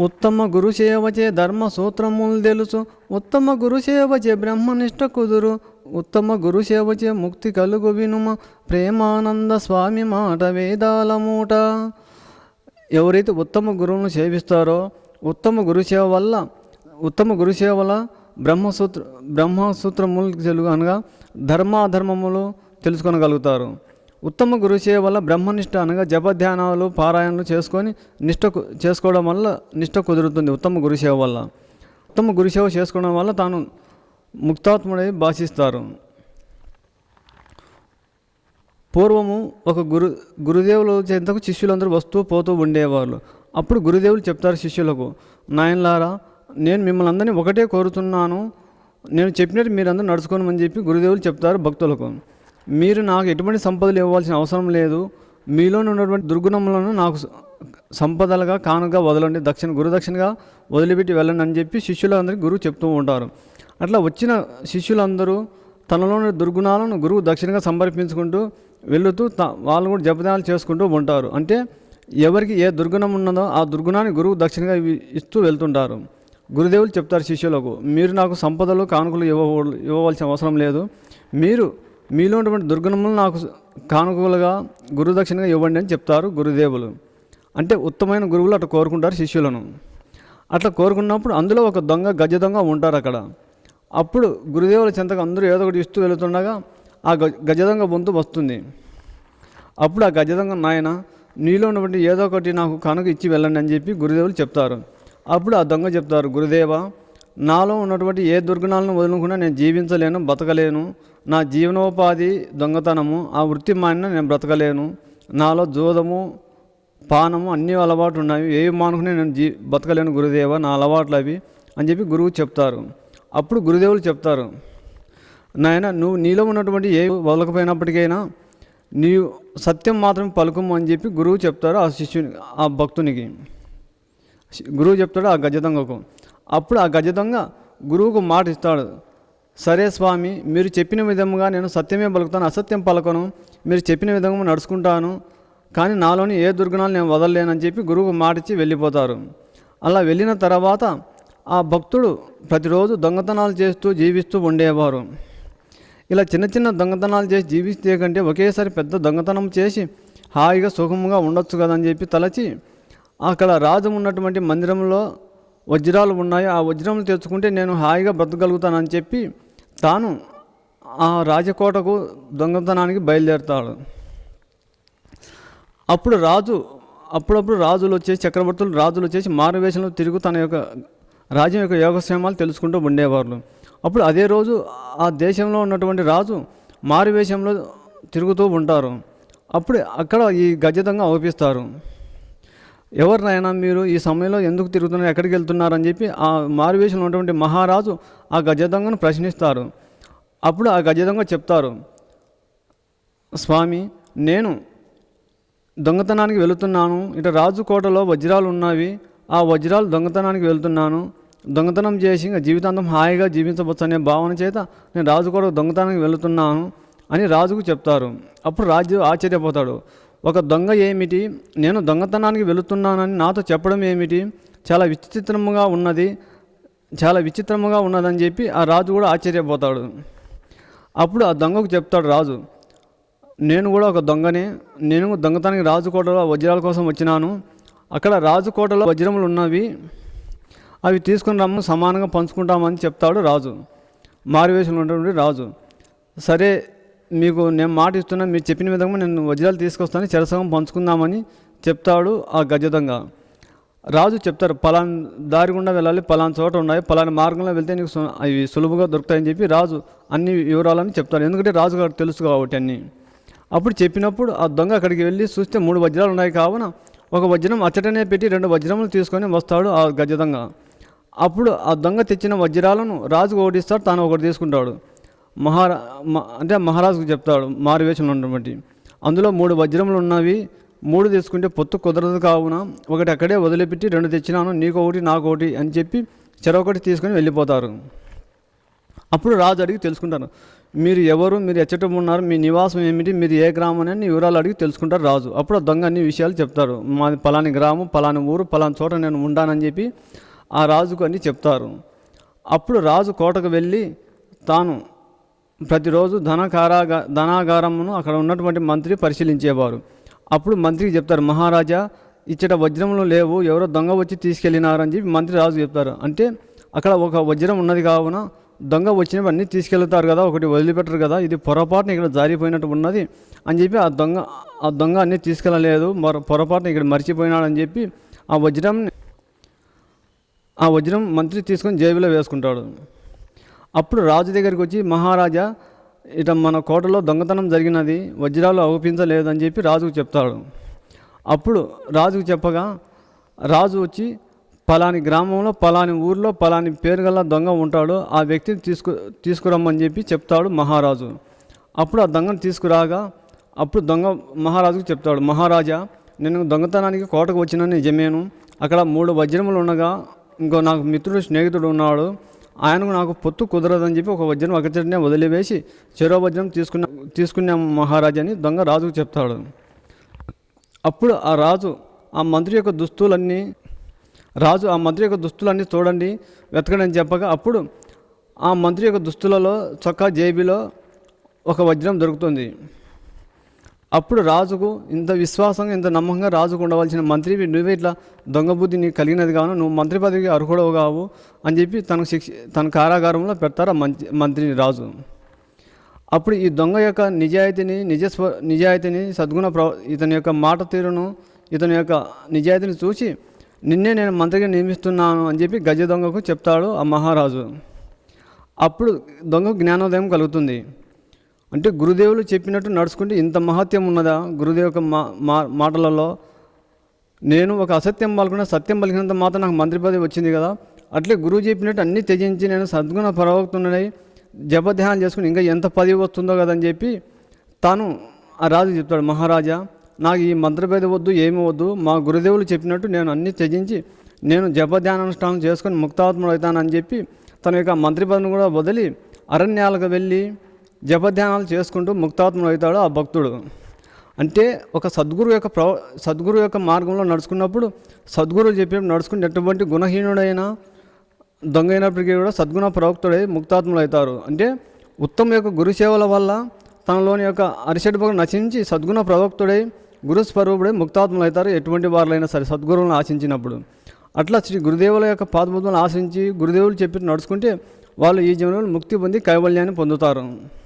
ఉత్తమ గురుసేవచే ధర్మ సూత్రములు తెలుసు. ఉత్తమ గురుసేవచే బ్రహ్మనిష్ట కుదురు. ఉత్తమ గురుసేవచే ముక్తి కలుగు వినుమ. ప్రేమానంద స్వామి మాట వేదాల మూట. ఎవరైతే ఉత్తమ గురువును సేవిస్తారో ఉత్తమ గురుసేవ వల్ల ఉత్తమ గురుసేవల వల్ల బ్రహ్మసూత్ర బ్రహ్మసూత్రములు తెలుగు అనగా ధర్మాధర్మములు తెలుసుకొనగలుగుతారు. ఉత్తమ గురు సేవ వల్ల బ్రహ్మనిష్ట అనగా జపధ్యానాలు పారాయణలు చేసుకొని నిష్ట చేసుకోవడం వల్ల నిష్ట కుదురుతుంది ఉత్తమ గురు సేవ వల్ల. ఉత్తమ గురు సేవ చేసుకోవడం వల్ల తాను ముక్తాత్ముడై భాషిస్తారు. పూర్వము ఒక గురు గురుదేవులు చెంతకు శిష్యులందరూ వస్తూ పోతూ ఉండేవాళ్ళు అప్పుడు గురుదేవులు చెప్తారు శిష్యులకు నాయనలారా నేను మిమ్మల్ని అందరినీ ఒకటే కోరుతున్నాను. నేను చెప్పినట్టు మీరందరూ నడుచుకోనమని చెప్పి గురుదేవులు చెప్తారు భక్తులకు. మీరు నాకు ఎటువంటి సంపదలు ఇవ్వాల్సిన అవసరం లేదు. మీలో ఉన్నటువంటి దుర్గుణములను నాకు సంపదలుగా కానుగా వదలండి. దక్షిణ గురుదక్షిణగా వదిలిపెట్టి వెళ్ళండి అని చెప్పి శిష్యులందరికీ గురువు చెప్తూ ఉంటారు. అట్లా వచ్చిన శిష్యులందరూ తనలోని దుర్గుణాలను గురువు దక్షిణగా సమర్పించుకుంటూ వెళుతూ త- వాళ్ళు కూడా జపదానాలు చేసుకుంటూ ఉంటారు. అంటే ఎవరికి ఏ దుర్గుణం ఉన్నదో ఆ దుర్గుణాన్ని గురువు దక్షిణగా ఇస్తూ వెళ్తుంటారు. గురుదేవులు చెప్తారు శిష్యులకు మీరు నాకు సంపదలు కానుకలు ఇవ్వ ఇవ్వవలసిన అవసరం లేదు. మీరు మీలో ఉన్నటువంటి దుర్గుణములు నాకు కానుకలుగా గురుదక్షిణగా ఇవ్వండి అని చెప్తారు గురుదేవులు. అంటే ఉత్తమైన గురువులు అట్లా కోరుకుంటారు శిష్యులను. అట్లా కోరుకున్నప్పుడు అందులో ఒక దొంగ గజ దొంగ ఉంటారు అక్కడ. అప్పుడు గురుదేవుల చెంతకు అందరూ ఏదో ఒకటి ఇస్తూ వెళుతుండగా ఆ గజ దొంగ బొంతు వస్తుంది. అప్పుడు ఆ గజ దొంగ నాయన నీలో ఉన్నటువంటి ఏదో ఒకటి నాకు కనుక ఇచ్చి వెళ్ళండి అని చెప్పి గురుదేవులు చెప్తారు. అప్పుడు ఆ దొంగ చెప్తారు గురుదేవ నాలో ఉన్నటువంటి ఏ దుర్గుణాలను వదులుకుండా నేను జీవించలేను బతకలేను. నా జీవనోపాధి దొంగతనము ఆ వృత్తి మానిన నేను బ్రతకలేను. నాలో జోదము పానము అన్ని అలవాటు ఉన్నాయి. ఏవి మానుకుని నేను జీ బతకలేను గురుదేవ నా అలవాట్లు అవి అని చెప్పి గురువు చెప్తారు. అప్పుడు గురుదేవులు చెప్తారు నాయన నువ్వు నీలో ఉన్నటువంటి ఏ వదలకపోయినప్పటికైనా నీవు సత్యం మాత్రం పలుకుము అని చెప్పి గురువు చెప్తారు ఆ శిష్యుని ఆ భక్తునికి. గురువు చెప్తాడు ఆ గజ దొంగకు. అప్పుడు ఆ గజ దొంగ గురువుకు మాట ఇస్తాడు సరే స్వామి మీరు చెప్పిన విధముగా నేను సత్యమే పలుకుతాను అసత్యం పలకను మీరు చెప్పిన విధంగా నడుచుకుంటాను కానీ నాలోని ఏ దుర్గుణాలు నేను వదలలేనని చెప్పి గురువు మాటిచ్చి వెళ్ళిపోతారు. అలా వెళ్ళిన తర్వాత ఆ భక్తుడు ప్రతిరోజు దొంగతనాలు చేస్తూ జీవిస్తూ ఉండేవారు. ఇలా చిన్న చిన్న దొంగతనాలు చేసి జీవిస్తే కంటే ఒకేసారి పెద్ద దొంగతనం చేసి హాయిగా సుఖముగా ఉండొచ్చు కదని చెప్పి తలచి అక్కడ రాజు ఉన్నటువంటి మందిరంలో వజ్రాలు ఉన్నాయి ఆ వజ్రములు తెచ్చుకుంటే నేను హాయిగా బ్రతకగలుగుతానని చెప్పి తాను ఆ రాజకోటకు దొంగతనానికి బయలుదేరుతాడు. అప్పుడు రాజు అప్పుడప్పుడు రాజులు వచ్చేసి చక్రవర్తులు రాజులు వచ్చేసి మారువేషంలో తిరుగు తన యొక్క రాజ్యం యొక్క యోగక్షేమాలు తెలుసుకుంటూ ఉండేవారు అప్పుడు అదే రోజు ఆ దేశంలో ఉన్నటువంటి రాజు మారువేషంలో తిరుగుతూ ఉంటారు. అప్పుడు అక్కడ ఈ గజదంగా అవుపిస్తారు ఎవరినైనా మీరు ఈ సమయంలో ఎందుకు తిరుగుతున్నారు ఎక్కడికి వెళ్తున్నారు అని చెప్పి ఆ మారువేషంలో ఉన్నటువంటి మహారాజు ఆ గజదొంగను ప్రశ్నిస్తారు. అప్పుడు ఆ గజదొంగ చెప్తారు స్వామి నేను దొంగతనానికి వెళుతున్నాను. ఇటు రాజు కోటలో వజ్రాలు ఉన్నవి. ఆ వజ్రాలు దొంగతనానికి వెళ్తున్నాను. దొంగతనం చేసి ఇంకా జీవితాంతం హాయిగా జీవించవచ్చు అనే భావన చేత నేను రాజు కోట దొంగతనానికి వెళుతున్నాను అని రాజుకు చెప్తారు. అప్పుడు రాజు ఆశ్చర్యపోతాడు. ఒక దొంగ ఏమిటి? నేను దొంగతనానికి వెళుతున్నానని నాతో చెప్పడం ఏమిటి? చాలా విచిత్రముగా ఉన్నది చాలా విచిత్రముగా ఉన్నదని చెప్పి ఆ రాజు కూడా ఆశ్చర్యపోతాడు. అప్పుడు ఆ దొంగకు చెప్తాడు రాజు నేను కూడా ఒక దొంగనే నేను దొంగతనానికి రాజుకోటలో వజ్రాల కోసం వచ్చినాను. అక్కడ రాజుకోటలో వజ్రములు ఉన్నవి అవి తీసుకుని రమ్ము సమానంగా పంచుకుంటామని చెప్తాడు రాజు. మారువేషంలో ఉన్నటువంటి రాజు సరే మీకు నేను మాట ఇస్తున్నా మీరు చెప్పిన విధంగా నేను వజ్రాలు తీసుకొస్తాను చెరసగం పంచుకుందామని చెప్తాడు ఆ గజదంగా. రాజు చెప్తారు పలాన్ దారి గుండా వెళ్ళాలి పలానా చోట ఉన్నాయి పలానా మార్గంలో వెళ్తే నీకు అవి సులువుగా దొరుకుతాయని చెప్పి రాజు అన్ని వివరాలని చెప్తారు ఎందుకంటే రాజుగారు తెలుసు కాబట్టి అన్నీ. అప్పుడు చెప్పినప్పుడు ఆ దొంగ అక్కడికి వెళ్ళి చూస్తే మూడు వజ్రాలు ఉన్నాయి కావున ఒక వజ్రం అచ్చటనే పెట్టి రెండు వజ్రములు తీసుకొని వస్తాడు ఆ గజ దొంగ అప్పుడు ఆ దొంగ తెచ్చిన వజ్రాలను రాజుకు ఒకటిస్తాడు తాను ఒకటి తీసుకుంటాడు. మహారా మ- అంటే మహారాజుకు చెప్తాడు మారువేషంలో ఉన్నటువంటి. అందులో మూడు వజ్రములు ఉన్నవి మూడు తీసుకుంటే పొత్తు కుదరదు కావున ఒకటి అక్కడే వదిలిపెట్టి రెండు తెచ్చినాను నీకొకటి నాకొకటి నాకు ఒకటి అని చెప్పి చెరొకటి తీసుకొని వెళ్ళిపోతారు. అప్పుడు రాజు అడిగి తెలుసుకుంటారు మీరు ఎవరు మీరు ఎచ్చట ఉన్నారు మీ నివాసం ఏమిటి మీరు ఏ గ్రామం అని వివరాలు అడిగి తెలుసుకుంటారు రాజు. అప్పుడు దొంగ అన్ని విషయాలు చెప్తారు మాది పలాని గ్రామం పలాని ఊరు పలాని చోట నేను ఉండానని చెప్పి ఆ రాజుకు అన్నీ చెప్తారు. అప్పుడు రాజు కోటకు వెళ్ళి తాను ప్రతిరోజు ధనకారాగా ధనాగారమును అక్కడ ఉన్నటువంటి మంత్రి పరిశీలించేవారు. అప్పుడు మంత్రికి చెప్తారు మహారాజా ఇచ్చట వజ్రములు లేవు ఎవరో దొంగ వచ్చి తీసుకెళ్ళినారని చెప్పి మంత్రి రాజు చెప్తారు. అంటే అక్కడ ఒక వజ్రం ఉన్నది కావున దొంగ వచ్చినవి అన్నీ తీసుకెళ్తారు కదా ఒకటి వదిలిపెట్టరు కదా ఇది పొరపాటున ఇక్కడ జారిపోయినట్టు ఉన్నది అని చెప్పి ఆ దొంగ ఆ దొంగ అన్నీ తీసుకెళ్ళలేదు మరో పొరపాటున ఇక్కడ మర్చిపోయినాడని చెప్పి ఆ వజ్రం ఆ వజ్రం మంత్రి తీసుకొని జేబులో వేసుకుంటాడు. అప్పుడు రాజు దగ్గరికి వచ్చి మహారాజా ఇట మన కోటలో దొంగతనం జరిగినది వజ్రాలు అవపించలేదని చెప్పి రాజుకు చెప్తాడు. అప్పుడు రాజుకు చెప్పగా రాజు వచ్చి పలాని గ్రామంలో పలాని ఊర్లో పలాని పేరు గల దొంగ ఉంటాడు ఆ వ్యక్తిని తీసుకు తీసుకురమ్మని చెప్పి చెప్తాడు మహారాజు. అప్పుడు ఆ దొంగను తీసుకురాగా అప్పుడు దొంగ మహారాజుకు చెప్తాడు మహారాజా నేను దొంగతనానికి కోటకు వచ్చిన నిజమేను. అక్కడ మూడు వజ్రములు ఉండగా ఇంకో నాకు మిత్రుడు స్నేహితుడు ఉన్నాడు. ఆయనకు నాకు పొత్తు కుదరదని చెప్పి ఒక వజ్రం ఒకచరినే వదిలివేసి చెరో వజ్రం తీసుకున్న తీసుకున్నాం మహారాజా అని దొంగ రాజుకు చెప్తాడు. అప్పుడు ఆ రాజు ఆ మంత్రి యొక్క దుస్తులన్నీ రాజు ఆ మంత్రి యొక్క దుస్తులన్నీ చూడండి వెతకండి అని చెప్పగా అప్పుడు ఆ మంత్రి యొక్క దుస్తులలో చొక్కా జేబీలో ఒక వజ్రం దొరుకుతుంది. అప్పుడు రాజుకు ఇంత విశ్వాసంగా ఇంత నమ్మకంగా రాజుకు ఉండవలసిన మంత్రి నువ్వే ఇట్లా దొంగ బుద్ధి నీకు కలిగినది కావున నువ్వు మంత్రి పదవికి అర్హుడవు కావు అని చెప్పి తనకు శిక్ష తన కారాగారంలో పెడతారు ఆ మంత్రి మంత్రిని రాజు. అప్పుడు ఈ దొంగ యొక్క నిజాయితీని నిజస్వ నిజాయితీని సద్గుణ ప్ర ఇతని యొక్క మాట తీరును ఇతని యొక్క నిజాయితీని చూసి నిన్నే నేను మంత్రిగా నియమిస్తున్నాను అని చెప్పి గజ దొంగకు చెప్తాడు ఆ మహారాజు. అప్పుడు దొంగకు జ్ఞానోదయం కలుగుతుంది. అంటే గురుదేవులు చెప్పినట్టు నడుచుకుంటే ఇంత మహత్యం ఉన్నదా? గురుదేవు యొక్క మా మా- మాటలలో? నేను ఒక అసత్యం పలుకున్న సత్యం పలికినంత మాత్రం నాకు మంత్రి పదవి వచ్చింది కదా. అట్లే గురువు చెప్పినట్టు అన్నీ త్యజించి నేను సద్గుణ ప్రవక్తున్నాయి జపధ్యానం చేసుకుని ఇంకా ఎంత పదవి వస్తుందో కదని చెప్పి తాను ఆ రాజు చెప్తాడు మహారాజా నాకు ఈ మంత్రభేద వద్దు ఏమి వద్దు. మా గురుదేవులు చెప్పినట్టు నేను అన్నీ త్యజించి నేను జపధ్యానానుష్ఠానం చేసుకొని ముక్తాత్ముడు అవుతానని చెప్పి తన యొక్క మంత్రి పదవిని కూడా వదిలి అరణ్యాలకు వెళ్ళి జపధ్యానాలు చేసుకుంటూ ముక్తాత్ముడు అవుతాడు ఆ భక్తుడు. అంటే ఒక సద్గురు యొక్క ప్రవ సద్గురు యొక్క మార్గంలో నడుచుకున్నప్పుడు సద్గురులు చెప్పినప్పుడు నడుచుకుంటే ఎటువంటి గుణహీనుడైన దొంగ అయినప్పటికీ కూడా సద్గుణ ప్రవక్తుడై ముక్తాత్ములు అవుతారు. అంటే ఉత్తమ యొక్క గురు సేవల వల్ల తనలోని యొక్క అరిషడ్ నశించి సద్గుణ ప్రవక్తుడై గురుస్వరూపుడై ముక్తాత్ములు అవుతారు ఎటువంటి వారులైనా సరే సద్గురువులను ఆశించినప్పుడు. అట్లా శ్రీ గురుదేవుల యొక్క పాదబుద్ధులను ఆశించి గురుదేవులు చెప్పి నడుచుకుంటే వాళ్ళు ఈ జీవనంలో ముక్తి పొంది కైవల్యాన్ని పొందుతారు.